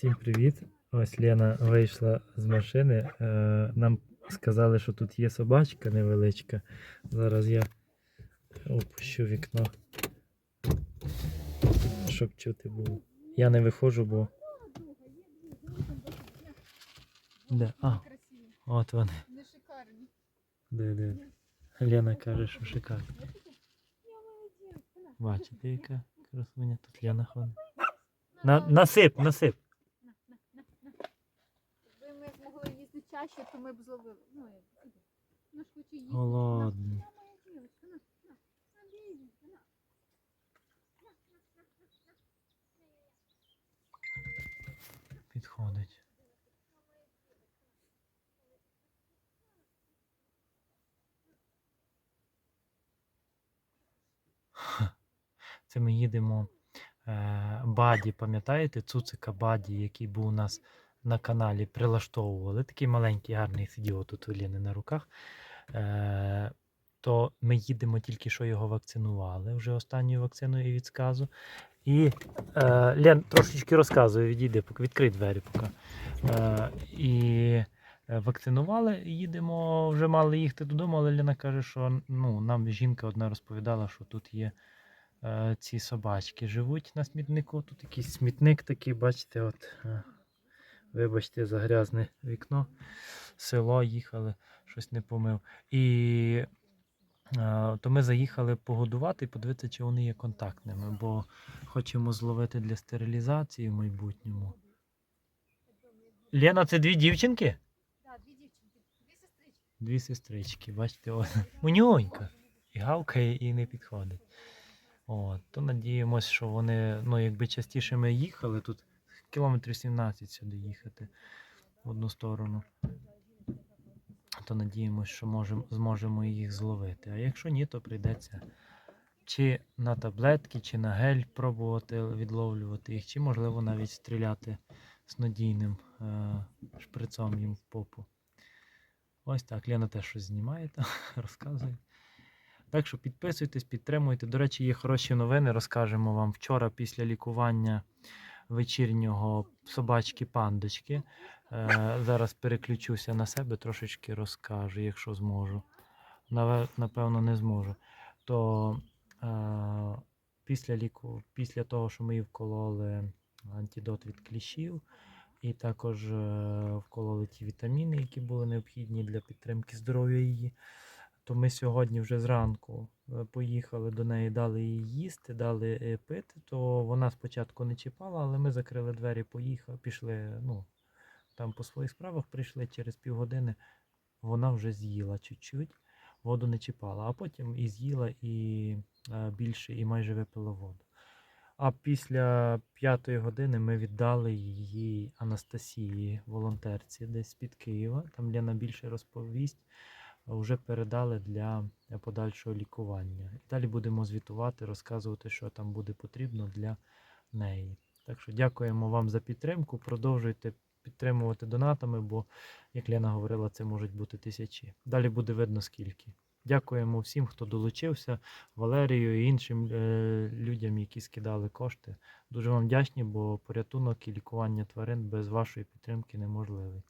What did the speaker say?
Всім привіт! Ось Лена вийшла з машини. Е, Нам сказали, що тут є собачка невеличка. Зараз я опущу вікно, щоб чути було. Я не виходжу, бо. Де? А, от вони. шикарні. Де, де. Лена каже, що шикарно. Бачите, яка красуня. Тут Лена ходить. На, насип, насип. Якби ми їсти то ми б зловили. Ну, іди. ну швидше їсти. Голодний. На, моя дівчинка, на, на, на, бігенька, на. Підходить. Це ми їдемо е, Баді, пам'ятаєте, цуцика Баді, який був у нас на каналі, прилаштовували. Такий маленький, гарний сидів тут у Ліни на руках. Е, то ми їдемо тільки що його вакцинували, вже останньою вакциною від сказу. І е, Лен, трошечки розказую, відійди, поки відкрий двері поки. Е, і е, вакцинували, їдемо, вже мали їхати додому, але Лена каже, що ну, нам жінка одна розповідала, що тут є е, ці собачки живуть на смітнику. Тут якийсь смітник такий, бачите, от, е, вибачте, за грязне вікно. Село їхали, щось не помив. І е, то ми заїхали погодувати і подивитися, чи вони є контактними, бо хочемо зловити для стерилізації в майбутньому. Лена, це дві дівчинки? Да, дві дівчинки, дві сестрички. Дві сестрички, бачите, о, манюнька. І гавкає, і не підходить. От, то надіємось, що вони, ну, якби частіше ми їхали, тут кілометрів 17 сюди їхати в одну сторону. То надіємось, що можем, зможемо їх зловити. А якщо ні, то прийдеться чи на таблетки, чи на гель пробувати відловлювати їх, чи можливо навіть стріляти снодійним е, шприцом їм в попу. Ось так, Лена теж щось знімає там, розказує. Так що підписуйтесь, підтримуйте. До речі, є хороші новини. Розкажемо вам вчора після лікування вечірнього собачки пандочки. Е, зараз переключуся на себе, трошечки розкажу, якщо зможу. Напевно, не зможу. То е, після, ліку, після того, що ми їй вкололи антидот від кліщів, і також е, вкололи ті вітаміни, які були необхідні для підтримки здоров'я її. То ми сьогодні вже зранку е, поїхали до неї, дали їй їсти, дали е, пити. То вона спочатку не чіпала, але ми закрили двері, поїхали, пішли. Ну, там по своїх справах прийшли через півгодини. Вона вже з'їла чуть-чуть, воду не чіпала, а потім і з'їла і е, більше, і майже випила воду. А після п'ятої години ми віддали її Анастасії, волонтерці, десь з-під Києва. Там Лена більше розповість. Вже передали для подальшого лікування. І далі будемо звітувати, розказувати, що там буде потрібно для неї. Так що дякуємо вам за підтримку. Продовжуйте підтримувати донатами, бо, як Лена говорила, це можуть бути тисячі. Далі буде видно скільки. Дякуємо всім, хто долучився, Валерію і іншим е, людям, які скидали кошти. Дуже вам вдячні, бо порятунок і лікування тварин без вашої підтримки неможливий.